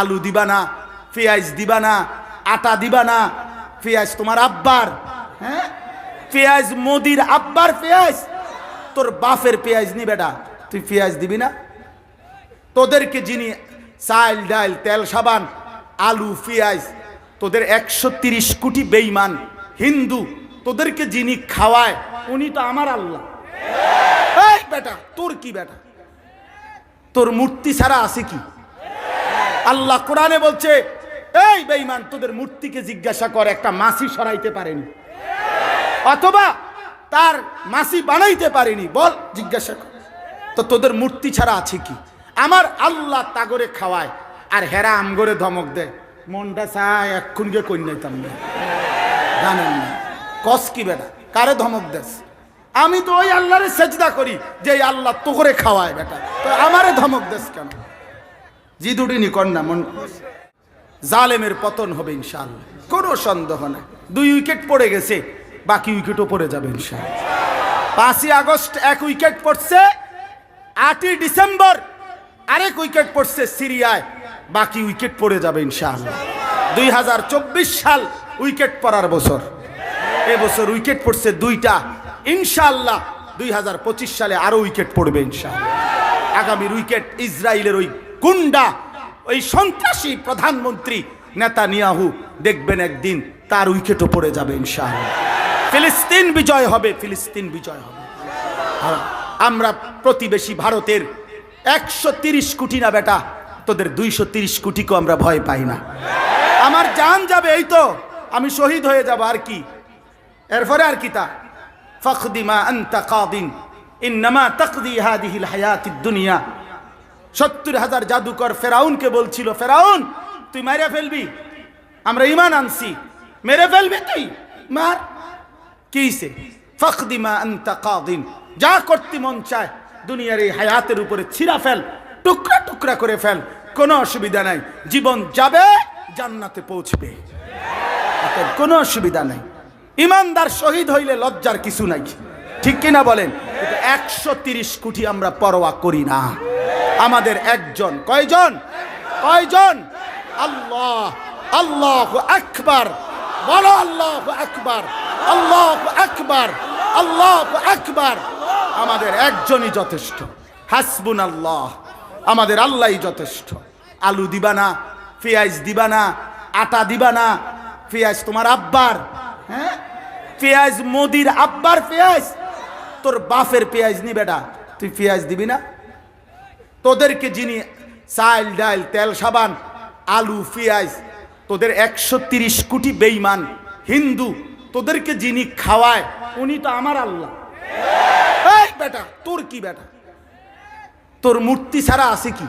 আলু দিবা না, পেঁয়াজ দিবা না, আটা দিবা না, পেঁয়াজ তোমার আব্বার হ্যাঁ? পেঁয়াজ মোদির আব্বার পেঁয়াজ, তোর বাপের পেঁয়াজ নি বেটা তুই পেঁয়াজ দিবি না? তোদেরকে যিনি চাল, ডাল, তেল, সাবান, আলু, পেঁয়াজ, তোদের একশো তিরিশ কোটি বেইমান হিন্দু, তোদেরকে যিনি খাওয়ায়, উনি তো আমার আল্লাহ। বেটা, তোর কি বেটা? তোর মূর্তি ছাড়া আছে কি? আল্লাহ কোরআনে বলছে, এই বেইমান তোদের মূর্তিকে জিজ্ঞাসা কর, একটা মাসি সরাইতে পারেনি। অথবা তার মাসি বানাইতে পারেনি, বল, জিজ্ঞাসা কর। তো তোদের মূর্তি ছাড়া আছে কি? আমার আল্লাহ তাগরে খাওয়ায়, আর হেরা আমগরে ধমক দেয়। মনটা চায়, এক্ষুন গিয়ে কই নাইতাম না। জানেন না, কস কি বেটা? কারে ধমক দেস? আমি তো ওই আল্লাহরে সেজদা করি, যে আল্লাহ তো করে খাওয়ায় বেটা। তো আমারে ধমক দেস কেন? জি দুটি নিকন না মন জালেমের পতন হবে ইনশাআল্লাহ। কোনো সন্দেহ নাই। দুই উইকেট পড়ে গেছে, বাকি উইকেটও পড়ে যাবে ইনশাআল্লাহ। পাঁচই আগস্ট এক উইকেট পড়ছে, আটই ডিসেম্বর আরেক উইকেট পড়ছে সিরিয়ায়, বাকি উইকেট পড়ে যাবে ইনশাআল্লাহ। দুই হাজার চব্বিশ সাল উইকেট পড়ার বছর। এবছর উইকেট পড়ছে দুইটা, ইনশাআল্লাহ দুই হাজার পঁচিশ সালে আরও উইকেট পড়বে ইনশাআল্লাহ। আগামীর উইকেট ইসরায়েলের ওই গুন্ডা, ওই সন্ত্রাসী প্রধানমন্ত্রী নেতা নিয়াহু দেখবেন একদিন তার উইকেটও পড়ে যাবে ইনশাআল্লাহ। ফিলিস্তিন বিজয় হবে, ফিলিস্তিন বিজয় হবে। আমরা প্রতিবেশী ভারতের একশো তিরিশ কোটি না বেটা, তোদের দুইশো তিরিশ কোটিকেও আমরা ভয় পাই না। আমার জান যাবে, এই তো, আমি শহীদ হয়ে যাব, আর কি? এরপরে আর কি তা? ফখদিমা আন্তা কাদিন, ইন্নামা তাকদি হাদিহিল হায়াতিদ দুনিয়া। সত্তর হাজার জাদুকর ফেরাউনকে বলছিল, ফেরাউন, তুই মারে ফেলবি? আমরা ইমান আনছি। মেরে ফেলবি তুই? মার। কিসে ফখদিমা আন্তা কাদিন। যা করতে মন চায়, দুনিয়ার এই হায়াতের উপরে ছিঁড়া ফেল, টুকরা টুকরা করে ফেল। কোনো অসুবিধা নাই। জীবন যাবে, জান্নাতে পৌঁছবে। কোনো অসুবিধা নাই। ইমানদার শহীদ হইলে লজ্জার কিছু নাই। ঠিক কিনা বলেন? একশো তিরিশ কোটি আমরা পরোয়া করি না। আমাদের একজন। কয়জন? কয়জন? আল্লাহ আল্লাহ আকবার। বলো আল্লাহ আকবার। আল্লাহ আকবার। আল্লাহ আকবার। আমাদের একজনই যথেষ্ট। হাসবুন আল্লাহ আমাদের আল্লাহই যথেষ্ট। আলু দিবা না, পেঁয়াজ দিবা না, আটা দিবা না। পেঁয়াজ তোমার আব্বার হ্যাঁ? পেঁয়াজ মোদির আব্বার পেঁয়াজ। তোর বাফের পেঁয়াজ নি। বেটা তুই পেঁয়াজ দিবি না? তোদেরকে যিনি চাল, ডাল, তেল, সাবান, আলু, পেঁয়াজ, তোদের একশো তিরিশ কোটি বেইমান হিন্দু, তোদেরকে যিনি খাওয়ায়, উনি তো আমার আল্লাহ। এই বেটা, তোর কি বেটা? তোর মূর্তি ছাড়া আছে কি?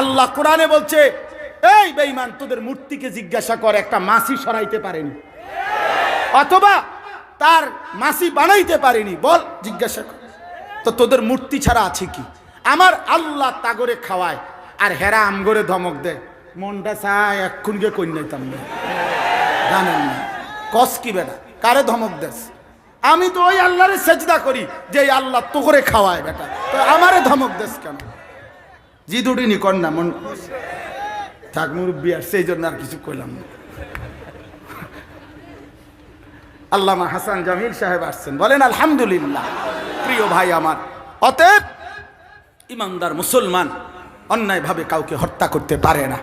আল্লাহ কোরআনে বলছে, এই বেইমান তোদের মূর্তিকে জিজ্ঞাসা কর, একটা মাসি সরাইতে পারেনি। অথবা তার মাসি বানাইতে পারেনি। বল, জিজ্ঞাসা কর। তো তোদের মূর্তি ছাড়া আছে কি? আমার আল্লাহ তাগরে খাওয়ায়, আর হেরা আমগরে ধমক দেয়। মনটা চায় এক্ষুন গিয়ে কই নাইতাম না। জানেন না। কস কি বেটা? কারে ধমক দেস? আমি তো ওই আল্লাহরে সেজদা করি, যে আল্লাহ তো করে খাওয়ায় বেটা। তো আমারে ধমক দেস কেন? জি দুটি নিকন না মন থাক, মুরব্বী, আর সেই জন্য আর কিছু কইলাম না। আল্লামা হাসান জামিল সাহেব আসছেন। বলেন, আলহামদুলিল্লাহ, প্রিয় ভাই আমার। অতএব ইমানদার মুসলমান অন্যায়ভাবে কাউকে হত্যা করতে পারে না।